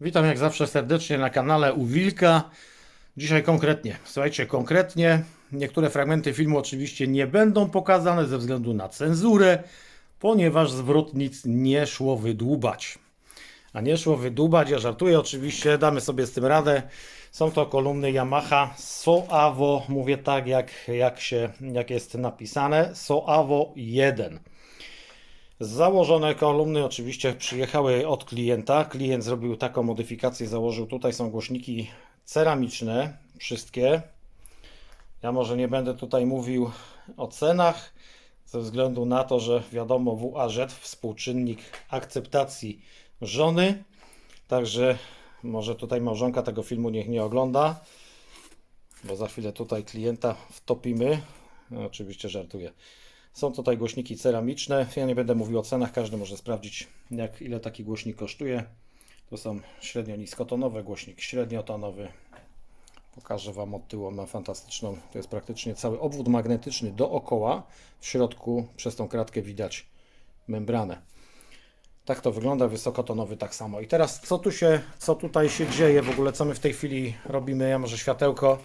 Witam jak zawsze serdecznie na kanale u Wilka. Dzisiaj konkretnie, słuchajcie, konkretnie. Niektóre fragmenty filmu oczywiście nie będą pokazane ze względu na cenzurę, ponieważ zwrotnic nie szło wydłubać. A nie szło wydłubać, ja żartuję oczywiście, damy sobie z tym radę. Są to kolumny Yamaha Soavo, mówię tak jak, jak, się, jak jest napisane, Soavo 1. Założone kolumny oczywiście przyjechały od klienta. Klient zrobił taką modyfikację, założył tutaj są głośniki ceramiczne, wszystkie. Ja może nie będę tutaj mówił o cenach, ze względu na to, że wiadomo WAZ, współczynnik akceptacji żony. Także może tutaj małżonka tego filmu niech nie ogląda, bo za chwilę tutaj klienta wtopimy. No, oczywiście żartuję. Są tutaj głośniki ceramiczne. Ja nie będę mówił o cenach, każdy może sprawdzić, jak, ile taki głośnik kosztuje. To są średnio niskotonowe, głośnik średniotonowy. Pokażę Wam od tyłu, ma fantastyczną, to jest praktycznie cały obwód magnetyczny dookoła. W środku przez tą kratkę widać membranę. Tak to wygląda, wysokotonowy tak samo. I teraz co tu się, co tutaj się dzieje w ogóle, co my w tej chwili robimy? Ja może światełko,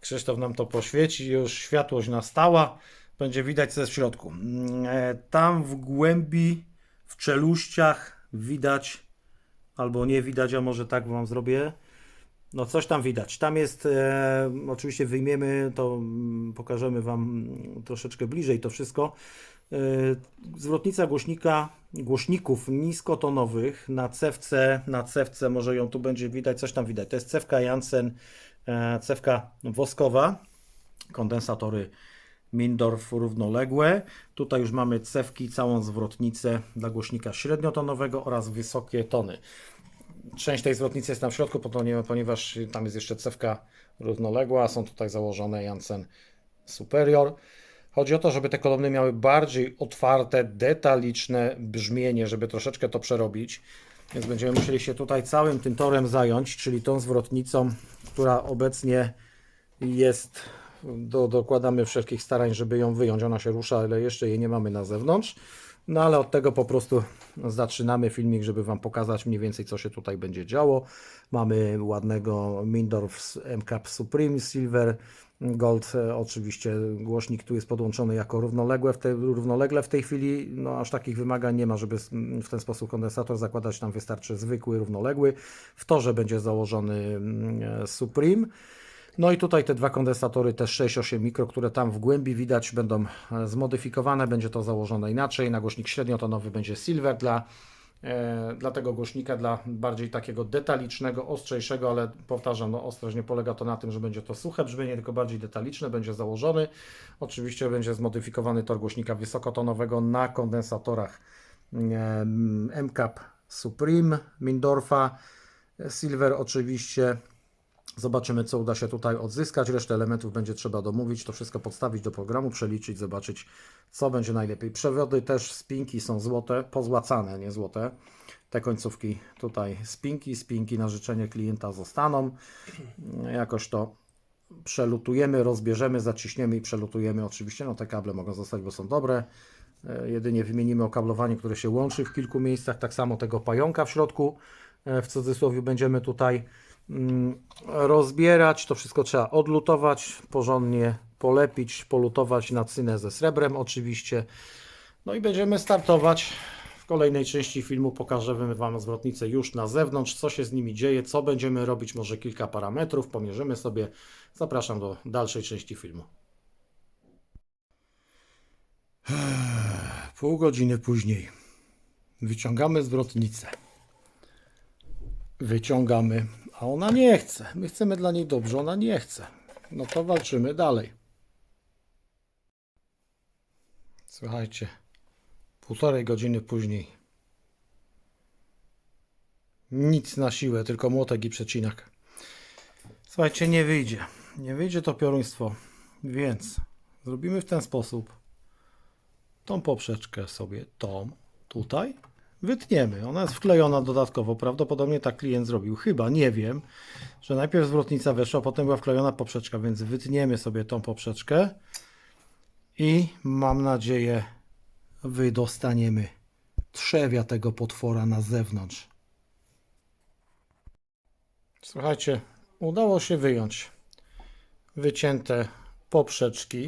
Krzysztof nam to poświeci, już światłość nastała, będzie widać co jest w środku. Mm, e, Tam w głębi, w czeluściach widać, albo nie widać, a może tak Wam zrobię. No coś tam widać. Tam jest, e, oczywiście wyjmiemy, to mm, pokażemy Wam mm, troszeczkę bliżej to wszystko. E, zwrotnica głośnika, głośników niskotonowych na cewce, na cewce, może ją tu będzie widać, coś tam widać. To jest cewka Janssen, e, cewka woskowa, kondensatory Mindorf równoległe. Tutaj już mamy cewki, całą zwrotnicę dla głośnika średniotonowego oraz wysokie tony. Część tej zwrotnicy jest tam w środku, ponie- ponieważ tam jest jeszcze cewka równoległa, są tutaj założone Janssen Superior. Chodzi o to, żeby te kolumny miały bardziej otwarte, detaliczne brzmienie, żeby troszeczkę to przerobić. Więc będziemy musieli się tutaj całym tym torem zająć, czyli tą zwrotnicą, która obecnie jest, do, dokładamy wszelkich starań, żeby ją wyjąć. Ona się rusza, ale jeszcze jej nie mamy na zewnątrz. No ale od tego po prostu zaczynamy filmik, żeby Wam pokazać mniej więcej, co się tutaj będzie działo. Mamy ładnego Mindorf MCAP Supreme Silver Gold. Oczywiście głośnik tu jest podłączony jako równoległe w, te, równolegle w tej chwili. No aż takich wymagań nie ma, żeby w ten sposób kondensator zakładać. Nam wystarczy zwykły, równoległy. W torze będzie założony mm, Supreme. No i tutaj te dwa kondensatory też 6-8 mikro, które tam w głębi widać będą e, zmodyfikowane, będzie to założone inaczej. Na głośnik średniotonowy będzie silver dla, e, dla tego głośnika, dla bardziej takiego detalicznego, ostrzejszego, ale powtarzam, no ostrość nie polega to na tym, że będzie to suche brzmienie, tylko bardziej detaliczne, będzie założony. Oczywiście będzie zmodyfikowany tor głośnika wysokotonowego na kondensatorach e, MCAP Supreme Mindorfa. Silver oczywiście Zobaczymy, co uda się tutaj odzyskać. Resztę elementów będzie trzeba domówić, to wszystko podstawić do programu, przeliczyć, zobaczyć, co będzie najlepiej. Przewody też spinki są złote, pozłacane, nie złote. Te końcówki tutaj spinki, spinki na życzenie klienta zostaną. Jakoś to przelutujemy, rozbierzemy, zaciśniemy i przelutujemy. Oczywiście, no te kable mogą zostać, bo są dobre. E, Jedynie wymienimy okablowanie, które się łączy w kilku miejscach. Tak samo tego pająka w środku, e, w cudzysłowie, będziemy tutaj rozbierać. To wszystko trzeba odlutować, porządnie polepić, polutować na cynę ze srebrem oczywiście. No i będziemy startować. W kolejnej części filmu pokażemy Wam zwrotnicę już na zewnątrz, co się z nimi dzieje, co będziemy robić, może kilka parametrów, pomierzymy sobie. Zapraszam do dalszej części filmu. Pół godziny później wyciągamy zwrotnicę. Wyciągamy, a ona nie chce. My chcemy dla niej dobrze, ona nie chce. No to walczymy dalej. Słuchajcie, półtorej godziny później. Nic na siłę, tylko młotek i przecinak. Słuchajcie, nie wyjdzie. Nie wyjdzie to pioruństwo, więc zrobimy w ten sposób. Tą poprzeczkę sobie, tą tutaj wytniemy. Ona jest wklejona dodatkowo. Prawdopodobnie tak klient zrobił. Chyba, nie wiem, że najpierw zwrotnica weszła, potem była wklejona poprzeczka, więc wytniemy sobie tą poprzeczkę i mam nadzieję wydostaniemy trzewia tego potwora na zewnątrz. Słuchajcie, udało się wyjąć wycięte poprzeczki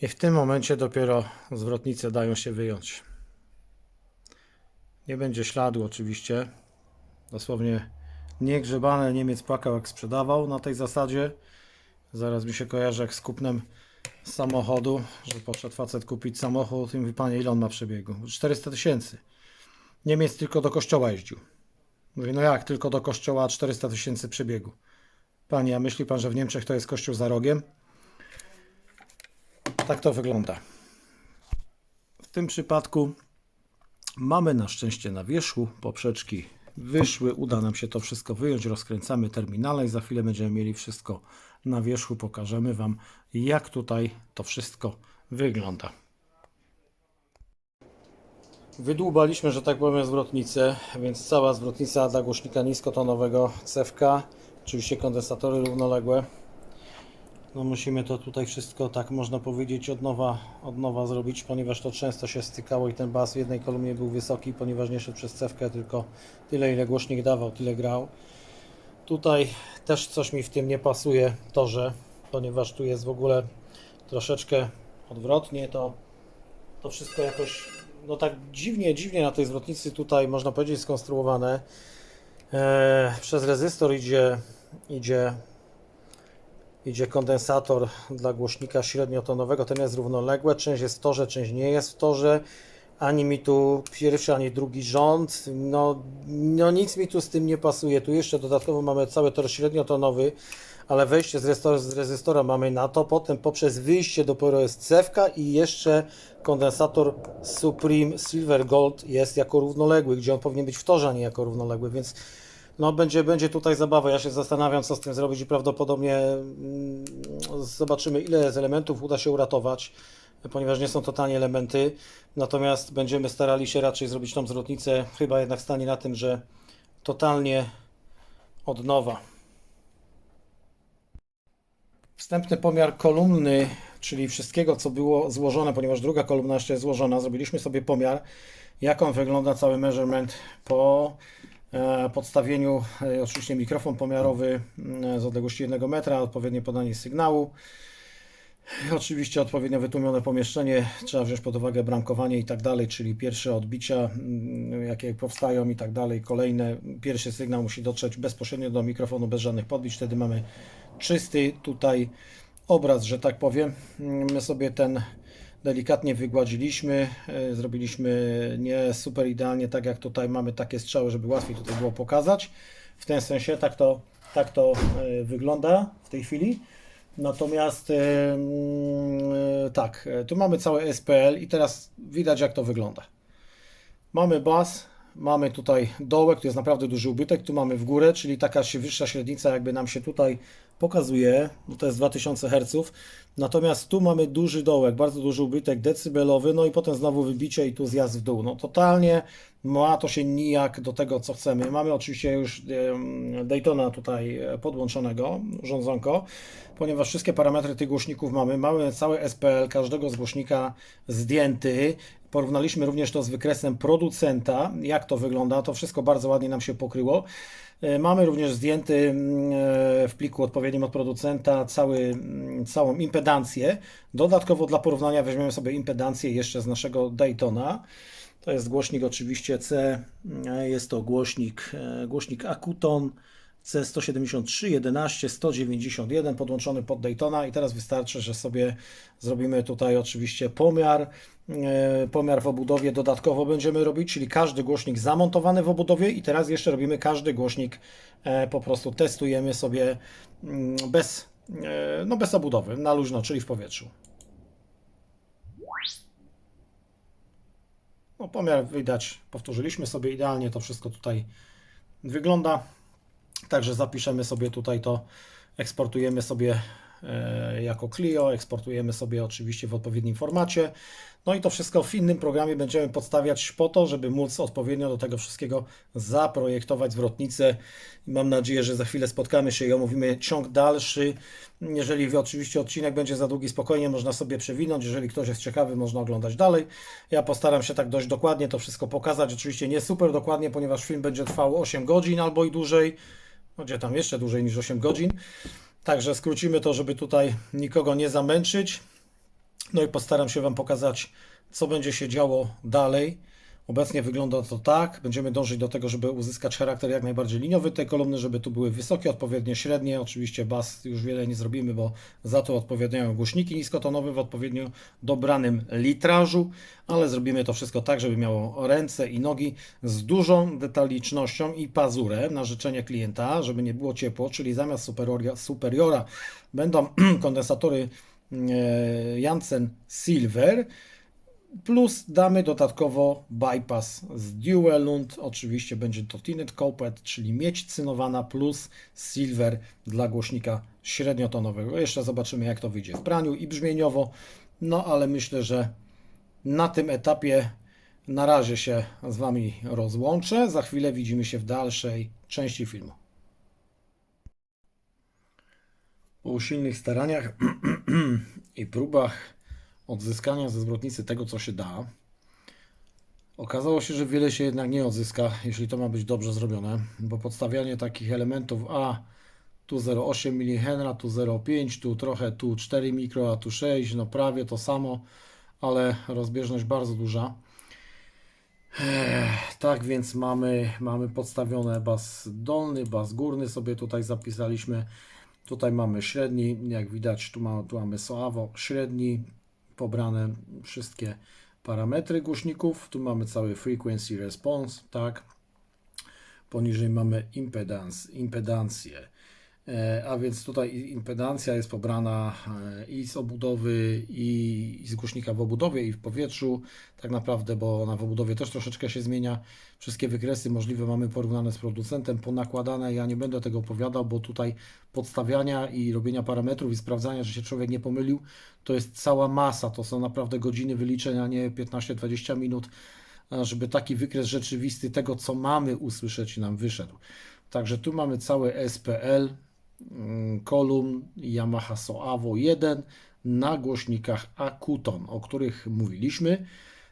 i w tym momencie dopiero zwrotnice dają się wyjąć. Nie będzie śladu oczywiście. Dosłownie niegrzebane Niemiec płakał jak sprzedawał na tej zasadzie. Zaraz mi się kojarzy jak z kupnem samochodu, że poszedł facet kupić samochód i mówi, panie ile on ma przebiegu? 400 tysięcy. Niemiec tylko do kościoła jeździł. Mówi, no jak, tylko do kościoła 400 tysięcy przebiegu. Panie, a myśli pan, że w Niemczech to jest kościół za rogiem? Tak to wygląda. W tym przypadku mamy na szczęście na wierzchu poprzeczki wyszły. Uda nam się to wszystko wyjąć. Rozkręcamy terminale i za chwilę będziemy mieli wszystko na wierzchu. Pokażemy Wam, jak tutaj to wszystko wygląda. Wydłubaliśmy, że tak powiem, zwrotnicę, więc cała zwrotnica dla głośnika niskotonowego CFK, oczywiście kondensatory równoległe. No musimy to tutaj wszystko, tak można powiedzieć, od nowa, od nowa zrobić, ponieważ to często się stykało i ten bas w jednej kolumnie był wysoki, ponieważ nie szedł przez cewkę, tylko tyle ile głośnik dawał, tyle grał. Tutaj też coś mi w tym nie pasuje, to że, ponieważ tu jest w ogóle troszeczkę odwrotnie, to, to wszystko jakoś, no tak dziwnie, dziwnie na tej zwrotnicy tutaj, można powiedzieć, skonstruowane. Eee, przez rezystor idzie, idzie idzie kondensator dla głośnika średniotonowego, ten jest równoległy, część jest w torze, część nie jest w torze, ani mi tu pierwszy, ani drugi rząd, no, no nic mi tu z tym nie pasuje, tu jeszcze dodatkowo mamy cały tor średniotonowy, ale wejście z, rezystora, z rezystora mamy na to, potem poprzez wyjście dopiero jest cewka i jeszcze kondensator Supreme Silver Gold jest jako równoległy, gdzie on powinien być w torze, a nie jako równoległy, więc no będzie, będzie tutaj zabawa. Ja się zastanawiam, co z tym zrobić i prawdopodobnie mm, zobaczymy, ile z elementów uda się uratować, ponieważ nie są to tanie elementy. Natomiast będziemy starali się raczej zrobić tą zwrotnicę. Chyba jednak stanie na tym, że totalnie od nowa. Wstępny pomiar kolumny, czyli wszystkiego, co było złożone, ponieważ druga kolumna jeszcze jest złożona, zrobiliśmy sobie pomiar, jak on wygląda cały measurement po podstawieniu, e, oczywiście mikrofon pomiarowy mm, z odległości 1 metra, odpowiednie podanie sygnału. Oczywiście odpowiednio wytłumione pomieszczenie, trzeba wziąć pod uwagę bramkowanie i tak dalej, czyli pierwsze odbicia, mm, jakie powstają i tak dalej, kolejne, pierwszy sygnał musi dotrzeć bezpośrednio do mikrofonu bez żadnych podbić, wtedy mamy czysty tutaj obraz, że tak powiem. My sobie ten delikatnie wygładziliśmy, e, zrobiliśmy nie super idealnie, tak jak tutaj mamy takie strzały, żeby łatwiej tutaj było pokazać. W tym sensie tak to, tak to e, wygląda w tej chwili. Natomiast e, mm, tak, tu mamy cały SPL i teraz widać jak to wygląda. Mamy bas, mamy tutaj dołek, tu jest naprawdę duży ubytek, tu mamy w górę, czyli taka się wyższa średnica jakby nam się tutaj pokazuje, no to jest 2000 Hz. Natomiast tu mamy duży dołek, bardzo duży ubytek decybelowy, no i potem znowu wybicie i tu zjazd w dół. No totalnie ma to się nijak do tego, co chcemy. Mamy oczywiście już Daytona tutaj podłączonego, rządzonko, ponieważ wszystkie parametry tych głośników mamy. Mamy cały SPL każdego z głośnika zdjęty. Porównaliśmy również to z wykresem producenta, jak to wygląda. To wszystko bardzo ładnie nam się pokryło. E, Mamy również zdjęty mm, e, w pliku odpowiednim od producenta cały, mm, całą impedancję. Dodatkowo dla porównania weźmiemy sobie impedancję jeszcze z naszego Daytona. To jest głośnik oczywiście C, e, jest to głośnik, głośnik Akuton C173, 11, 191 podłączony pod Daytona i teraz wystarczy, że sobie zrobimy tutaj oczywiście pomiar. E, Pomiar w obudowie dodatkowo będziemy robić, czyli każdy głośnik zamontowany w obudowie i teraz jeszcze robimy każdy głośnik, e, po prostu testujemy sobie mm, bez, e, no bez obudowy, na luźno, czyli w powietrzu. No, pomiar widać, powtórzyliśmy sobie idealnie, to wszystko tutaj wygląda. Także zapiszemy sobie tutaj to, eksportujemy sobie jako Clio, eksportujemy sobie oczywiście w odpowiednim formacie. No i to wszystko w innym programie będziemy podstawiać po to, żeby móc odpowiednio do tego wszystkiego zaprojektować zwrotnicę. Mam nadzieję, że za chwilę spotkamy się i omówimy ciąg dalszy. Jeżeli oczywiście odcinek będzie za długi, spokojnie można sobie przewinąć. Jeżeli ktoś jest ciekawy, można oglądać dalej. Ja postaram się tak dość dokładnie to wszystko pokazać. Oczywiście nie super dokładnie, ponieważ film będzie trwał 8 godzin albo i dłużej. Będzie tam jeszcze dłużej niż 8 godzin. Także skrócimy to, żeby tutaj nikogo nie zamęczyć. No i postaram się Wam pokazać, co będzie się działo dalej. Obecnie wygląda to tak. Będziemy dążyć do tego, żeby uzyskać charakter jak najbardziej liniowy tej kolumny, żeby tu były wysokie, odpowiednie średnie. Oczywiście bas już wiele nie zrobimy, bo za to odpowiadają głośniki niskotonowe w odpowiednio dobranym litrażu, ale zrobimy to wszystko tak, żeby miało ręce i nogi z dużą detalicznością i pazurem na życzenie klienta, żeby nie było ciepło, czyli zamiast superiora, superiora będą kondensatory e, Janssen Silver, Plus damy dodatkowo bypass z Duelund. Oczywiście będzie to Tinted Copet, czyli miedź cynowana plus silver dla głośnika średniotonowego. Jeszcze zobaczymy jak to wyjdzie w praniu i brzmieniowo. No ale myślę, że na tym etapie na razie się z Wami rozłączę. Za chwilę widzimy się w dalszej części filmu. Po usilnych staraniach i próbach odzyskania ze zwrotnicy tego, co się da. Okazało się, że wiele się jednak nie odzyska, jeśli to ma być dobrze zrobione, bo podstawianie takich elementów A, tu 0,8 mH, tu 0,5, tu trochę, tu 4 mikro, a tu 6, no prawie to samo, ale rozbieżność bardzo duża. Ech, tak więc mamy, mamy podstawione bas dolny, bas górny sobie tutaj zapisaliśmy. Tutaj mamy średni, jak widać tu, ma, tu mamy Soavo średni, pobrane wszystkie parametry głośników. Tu mamy cały frequency response, tak. Poniżej mamy impedans, impedancję. E, A więc tutaj impedancja jest pobrana e, i z obudowy, i z głośnika w obudowie, i w powietrzu. Tak naprawdę, bo ona w obudowie też troszeczkę się zmienia. Wszystkie wykresy możliwe mamy porównane z producentem, ponakładane. Ja nie będę tego opowiadał, bo tutaj podstawiania i robienia parametrów i sprawdzania, że się człowiek nie pomylił, to jest cała masa. To są naprawdę godziny wyliczeń, a nie 15-20 minut, żeby taki wykres rzeczywisty tego, co mamy usłyszeć, nam wyszedł. Także tu mamy cały SPL, kolumn Yamaha Soavo 1 na głośnikach Akuton, o których mówiliśmy.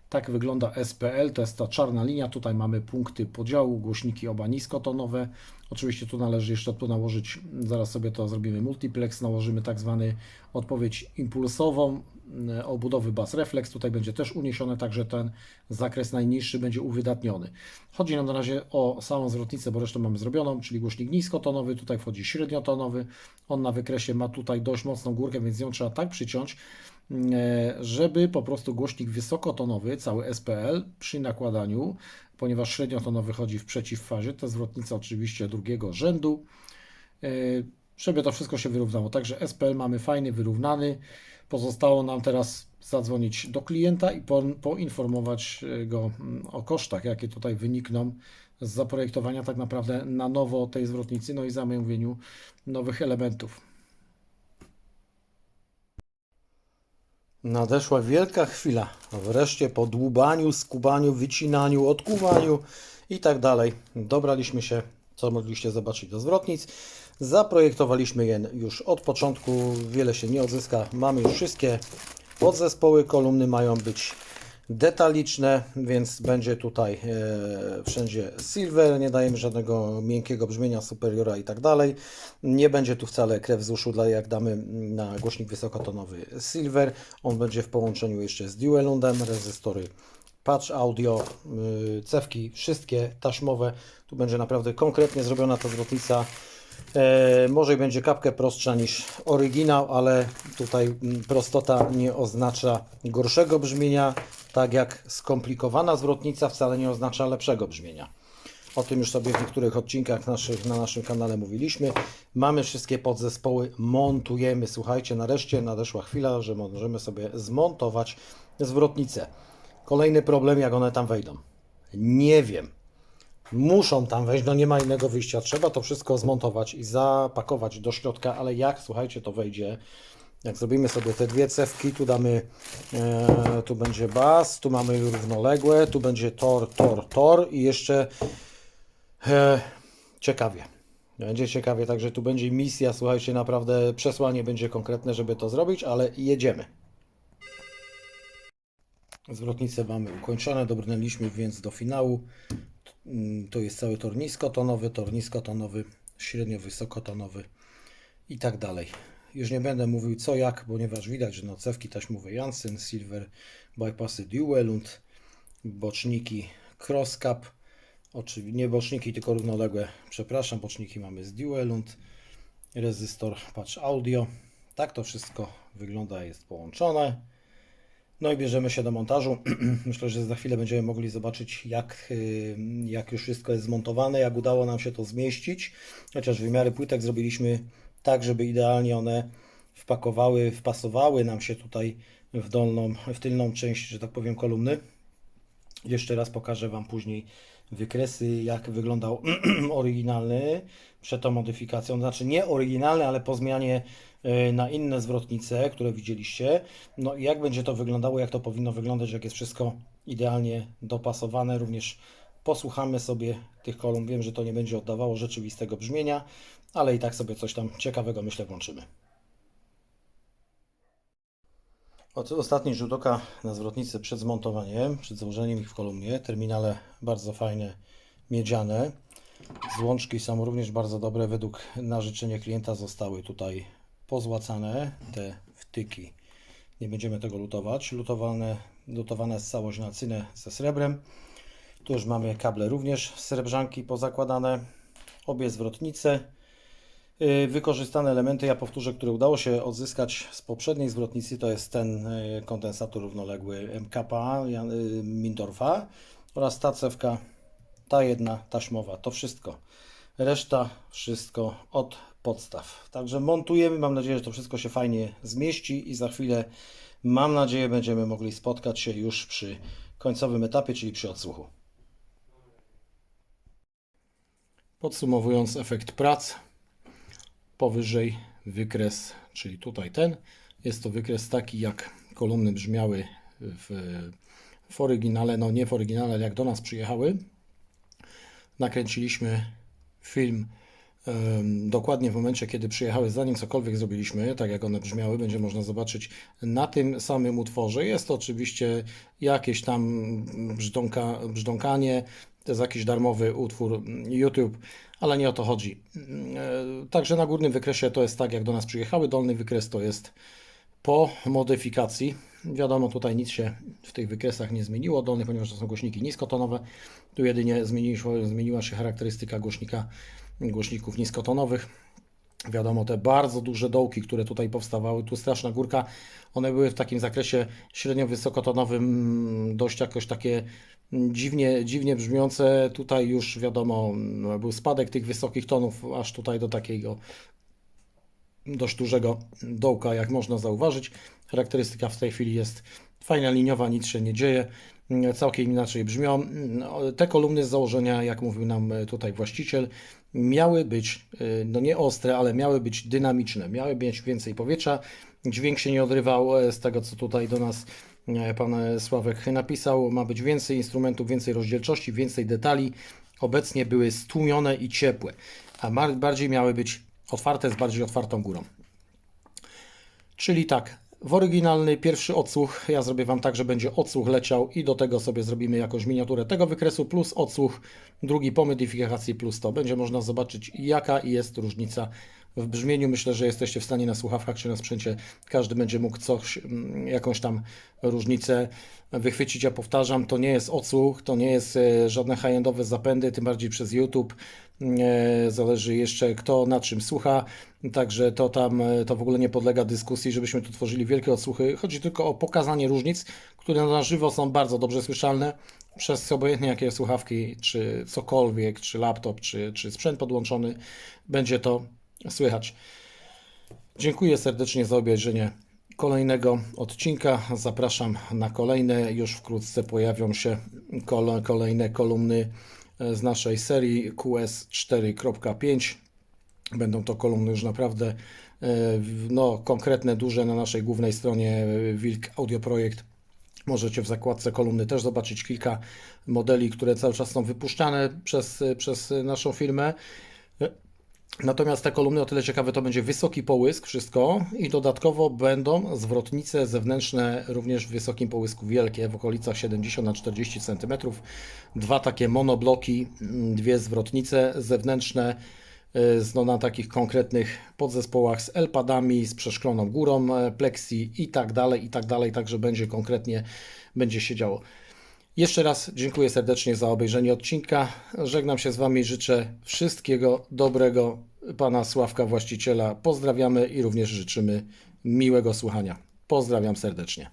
Tak wygląda SPL, to jest ta czarna linia. Tutaj mamy punkty podziału, głośniki oba niskotonowe. Oczywiście tu należy jeszcze tu nałożyć, zaraz sobie to zrobimy multiplex, nałożymy tak zwany odpowiedź impulsową, obudowy bas reflex. Tutaj będzie też uniesione, także ten zakres najniższy będzie uwydatniony. Chodzi nam na razie o samą zwrotnicę, bo resztę mamy zrobioną, czyli głośnik niskotonowy, tutaj wchodzi średniotonowy. On na wykresie ma tutaj dość mocną górkę, więc ją trzeba tak przyciąć, e, żeby po prostu głośnik wysokotonowy, cały SPL przy nakładaniu, ponieważ średniotonowy chodzi w przeciwfazie, to zwrotnica oczywiście drugiego rzędu, e, żeby to wszystko się wyrównało. Także SPL mamy fajny, wyrównany. Pozostało nam teraz zadzwonić do klienta i po, poinformować go mm, o kosztach, jakie tutaj wynikną z zaprojektowania tak naprawdę na nowo tej zwrotnicy, no i zamówieniu nowych elementów. Nadeszła wielka chwila. Wreszcie po dłubaniu, skubaniu, wycinaniu, odkuwaniu i tak dalej dobraliśmy się, co mogliście zobaczyć do zwrotnic. Zaprojektowaliśmy je już od początku, wiele się nie odzyska. Mamy już wszystkie podzespoły, kolumny mają być detaliczne, więc będzie tutaj e, wszędzie silver, nie dajemy żadnego miękkiego brzmienia superiora i tak dalej. Nie będzie tu wcale krew z uszu, dla jak damy na głośnik wysokotonowy silver. On będzie w połączeniu jeszcze z dualundem, rezystory patch audio, y, cewki wszystkie taśmowe. Tu będzie naprawdę konkretnie zrobiona ta zwrotnica. E, może i będzie kapkę prostsza niż oryginał, ale tutaj mm, prostota nie oznacza gorszego brzmienia, tak jak skomplikowana zwrotnica wcale nie oznacza lepszego brzmienia. O tym już sobie w niektórych odcinkach naszych, na naszym kanale mówiliśmy. Mamy wszystkie podzespoły, montujemy. Słuchajcie, nareszcie nadeszła chwila, że możemy sobie zmontować zwrotnicę. Kolejny problem, jak one tam wejdą. Nie wiem. Muszą tam wejść, no nie ma innego wyjścia. Trzeba to wszystko zmontować i zapakować do środka, ale jak, słuchajcie, to wejdzie. Jak zrobimy sobie te dwie cewki, tu damy, e, tu będzie bas, tu mamy równoległe, tu będzie tor, tor, tor i jeszcze e, ciekawie. Będzie ciekawie, także tu będzie misja, słuchajcie, naprawdę przesłanie będzie konkretne, żeby to zrobić, ale jedziemy. Zwrotnice mamy ukończone, dobrnęliśmy więc do finału. Mm, To jest cały tor niskotonowy, tor niskotonowy średnio wysokotonowy i tak dalej. Już nie będę mówił co jak, ponieważ widać, że no cewki taśmowe Janssen, Silver, bypassy Duelund, boczniki Crosscap, oczywiście nie boczniki, tylko równoległe, przepraszam, boczniki mamy z Duelund, rezystor patch audio. Tak to wszystko wygląda, jest połączone. No i bierzemy się do montażu. Myślę, że za chwilę będziemy mogli zobaczyć, jak, y, jak już wszystko jest zmontowane, jak udało nam się to zmieścić. Chociaż wymiary płytek zrobiliśmy tak, żeby idealnie one wpakowały, wpasowały nam się tutaj w dolną, w tylną część, że tak powiem, kolumny. Jeszcze raz pokażę Wam później wykresy, jak wyglądał oryginalny przed tą modyfikacją. Znaczy nie oryginalny, ale po zmianie na inne zwrotnice, które widzieliście. No i jak będzie to wyglądało, jak to powinno wyglądać, jak jest wszystko idealnie dopasowane. Również posłuchamy sobie tych kolumn. Wiem, że to nie będzie oddawało rzeczywistego brzmienia, ale i tak sobie coś tam ciekawego myślę włączymy. Od ostatni rzut oka na zwrotnicy przed zmontowaniem, przed założeniem ich w kolumnie. Terminale bardzo fajne, miedziane. Złączki są również bardzo dobre. Według na życzenie klienta zostały tutaj pozłacane te wtyki. Nie będziemy tego lutować. Lutowane, lutowana jest całość na cynę ze srebrem. Tu już mamy kable również srebrzanki pozakładane. Obie zwrotnice. Yy, Wykorzystane elementy, ja powtórzę, które udało się odzyskać z poprzedniej zwrotnicy, to jest ten yy, kondensator równoległy MKPA yy, Mindorfa oraz ta cewka, ta jedna taśmowa. To wszystko. Reszta wszystko od podstaw. Także montujemy. Mam nadzieję, że to wszystko się fajnie zmieści i za chwilę, mam nadzieję, będziemy mogli spotkać się już przy końcowym etapie, czyli przy odsłuchu. Podsumowując efekt prac, powyżej wykres, czyli tutaj ten. Jest to wykres taki, jak kolumny brzmiały w, w oryginale, no nie w oryginale, ale jak do nas przyjechały. Nakręciliśmy film dokładnie w momencie, kiedy przyjechały, zanim cokolwiek zrobiliśmy, tak jak one brzmiały, będzie można zobaczyć na tym samym utworze. Jest to oczywiście jakieś tam brzdąka, brzdąkanie, to jest jakiś darmowy utwór YouTube, ale nie o to chodzi. Także na górnym wykresie to jest tak, jak do nas przyjechały, dolny wykres to jest po modyfikacji. Wiadomo, tutaj nic się w tych wykresach nie zmieniło dolnych, ponieważ to są głośniki niskotonowe. Tu jedynie zmieniła się charakterystyka głośnika, głośników niskotonowych. Wiadomo, te bardzo duże dołki, które tutaj powstawały, tu straszna górka, one były w takim zakresie średnio wysokotonowym, mm, dość jakoś takie dziwnie, dziwnie brzmiące. Tutaj już wiadomo, był spadek tych wysokich tonów, aż tutaj do takiego dość dużego dołka, jak można zauważyć. Charakterystyka w tej chwili jest fajna, liniowa, nic się nie dzieje. Mm, Całkiem inaczej brzmią. Mm, Te kolumny z założenia, jak mówił nam e, tutaj właściciel, miały być, e, no nie ostre, ale miały być dynamiczne. Miały mieć więcej powietrza. Dźwięk się nie odrywał e, z tego, co tutaj do nas pan Sławek napisał. Ma być więcej instrumentów, więcej rozdzielczości, więcej detali. Obecnie były stłumione i ciepłe, a bardziej miały być otwarte z bardziej otwartą górą. Czyli tak, w oryginalny pierwszy odsłuch ja zrobię Wam tak, że będzie odsłuch leciał i do tego sobie zrobimy jakąś miniaturę tego wykresu plus odsłuch, drugi po modyfikacji plus to. Będzie można zobaczyć jaka jest różnica w brzmieniu. Myślę, że jesteście w stanie na słuchawkach czy na sprzęcie, każdy będzie mógł coś, mm, jakąś tam różnicę wychwycić. Ja powtarzam, to nie jest odsłuch, to nie jest e, żadne high-endowe zapędy, tym bardziej przez YouTube. E, Zależy jeszcze kto na czym słucha, także to tam e, to w ogóle nie podlega dyskusji, żebyśmy tu tworzyli wielkie odsłuchy. Chodzi tylko o pokazanie różnic, które na żywo są bardzo dobrze słyszalne przez obojętnie jakie słuchawki, czy cokolwiek, czy laptop, czy, czy sprzęt podłączony, będzie to słychać. Dziękuję serdecznie za obejrzenie kolejnego odcinka. Zapraszam na kolejne. Już wkrótce pojawią się kole- kolejne kolumny e, z naszej serii QS 4.5. Będą to kolumny już naprawdę e, no, konkretne, duże na naszej głównej stronie e, Wilk Audio Projekt. Możecie w zakładce kolumny też zobaczyć kilka modeli, które cały czas są wypuszczane przez, przez naszą firmę. Natomiast te kolumny o tyle ciekawe, to będzie wysoki połysk, wszystko i dodatkowo będą zwrotnice zewnętrzne również w wysokim połysku wielkie, w okolicach 70 na 40 cm. Dwa takie monobloki, mm, dwie zwrotnice zewnętrzne z, no, na takich konkretnych podzespołach z L-padami, z przeszkloną górą e, plexi i tak dalej, i tak dalej, także będzie konkretnie, będzie się działo. Jeszcze raz dziękuję serdecznie za obejrzenie odcinka. Żegnam się z Wami, życzę wszystkiego dobrego. Pana Sławka, właściciela, pozdrawiamy i również życzymy miłego słuchania. Pozdrawiam serdecznie.